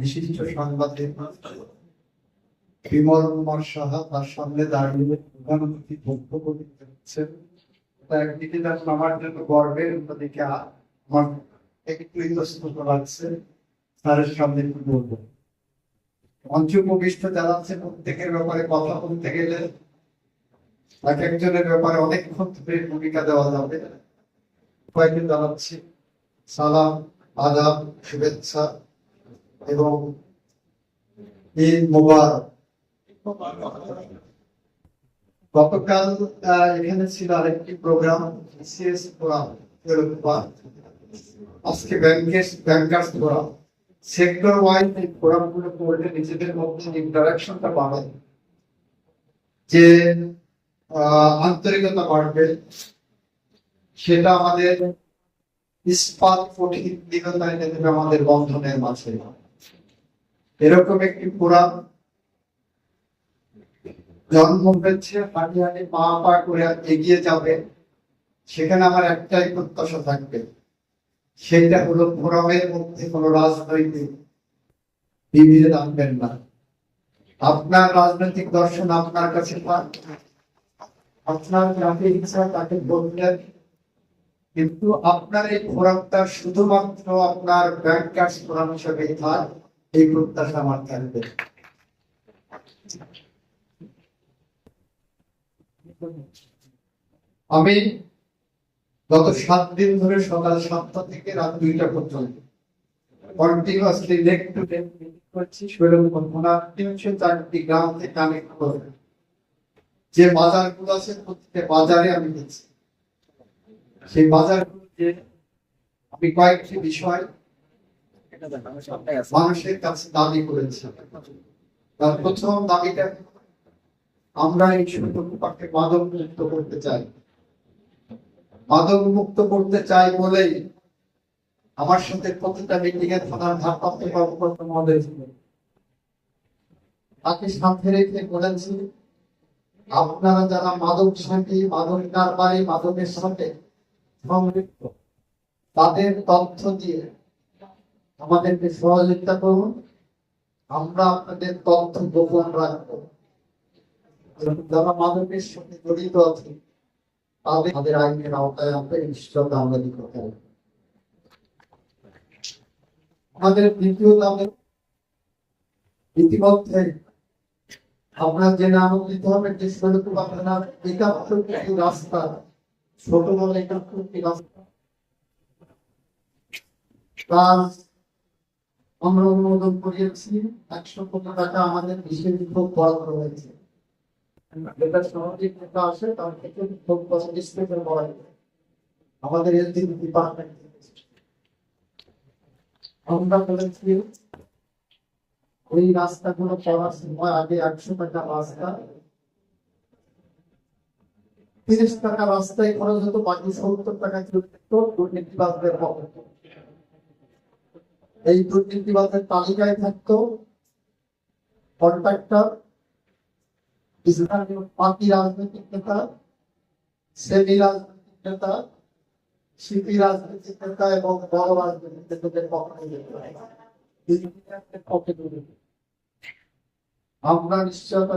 বিশিষ্ট বিমল কুমার সাহা তার সামনে দাঁড়িয়ে প্রধানমন্ত্রী বক্তব্য দিতে হচ্ছেন একদিকে আমার জন্য গর্বের, অন্যদিকে আমার একটু ইতস্তত লাগছে সামনে একটু যারা আছে প্রত্যেকের ব্যাপারে কথা বলতে গেলে এক একজনের ব্যাপারে অনেকক্ষণ ধরে ভূমিকা দেওয়া যাবে। সবাইকে জানাচ্ছি সালাম, আদাব, শুভেচ্ছা এবং গতকাল এখানে ছিল আরেকটি প্রোগ্রাম ফোরাম আজকে ব্যাংকের, ব্যাংকার্স ফোরাম। সেক্টর ওয়াইজ এই ফোরামগুলো করলে নিজেদের মধ্যে ইন্টারাকশনটা বাড়ে। যে আন্তরিকতা বাড়বে। সেটা আমাদের ইস্পাত কঠিন এনে দেবে আমাদের বন্ধনের মাঝে। এরকম একটি পুরাণ জন্ম হয়েছে হাঁটি হাঁটি পা পা করে এগিয়ে যাবে। সেখানে আমার একটাই প্রত্যাশা থাকবে, সেটা হলো ফোরামের মধ্যে কোনো রাজনৈতিক বিভেদ আনবেন না। আপনার রাজনৈতিক দর্শন আপনার কাছে আপনার যাকে ইচ্ছা তাকে বললেন কিন্তু আপনার এই ফোরামটা শুধুমাত্র আপনার ব্যাংকার্স ফোরাম হিসেবে থাক এই প্রত্যাশা আমার থাকবে। আমি গত সাত দিন ধরে সকাল সাতটা থেকে রাত দুইটা পর্যন্ত কন্টিনিউয়াসলি নেক টু নেক করছি শৈলমোহনা তিনশো চারটি গ্রাম থেকে করে যে বাজারগুলো আছে প্রত্যেকটা বাজারে আমি গেছি সেই বাজারগুলো যে আমি কয়েকটি বিষয় মানুষের কাছে দাবি করেছি তার প্রথম দাবিটা আমরা এই সুন্দরপাকে মাদক মুক্ত করতে চাই। মাদক মুক্ত করতে চাই বলেই আমার সাথে প্রতিটা মিটিং এ থানার ভারপ্রাপ্ত কর্মকর্তা মহোদয় ছিলেন। তাকে সাথে রেখে বলেছি আপনারা যারা মাদক সাথী মাদক কারবারি মাদকের সাথে সংযুক্ত। তাদের তথ্য দিয়ে আমাদেরকে সহযোগিতা করুন। আমরা আপনাদের তথ্য গোপন রাখব। যারা মাদকের সাথে জড়িত আছে, তাদের আইনের আওতায় আমরা নিশ্চয় করতে আমাদের দ্বিতীয় ইতিমধ্যে আপনার জেনে আনন্দিত হবে যে ষোলোটি আপনার একাত্তরটি রাস্তা আমরা অনুমোদন করিয়েছি, একশো কোটি টাকা আমাদের বিশেষ বরাদ্দ যেটা সামাজিক যেটা আসে, তার থেকে খুব ডিসপ্লেতে বলা যায় আমাদের এলজি ডিপার্টমেন্ট আমরা বলেছি, ওই রাস্তাগুলো করার সময় আগে একশো টাকা রাস্তা তিরিশ টাকা রাস্তায় খরচ হতো বাকি সত্তর টাকা দুর্নীতিবাজদের পক্ষে এই দুর্নীতিবাজের তালিকায় থাকতো কন্ট্রাক্টর পার্টি রাজনৈতিক নেতা সেমি রাজনৈতিক নেতা, সিপি রাজনৈতিক নেতা এবং বড় রাজনৈতিক নেতাদের পক্ষে আমরা নিশ্চয়তা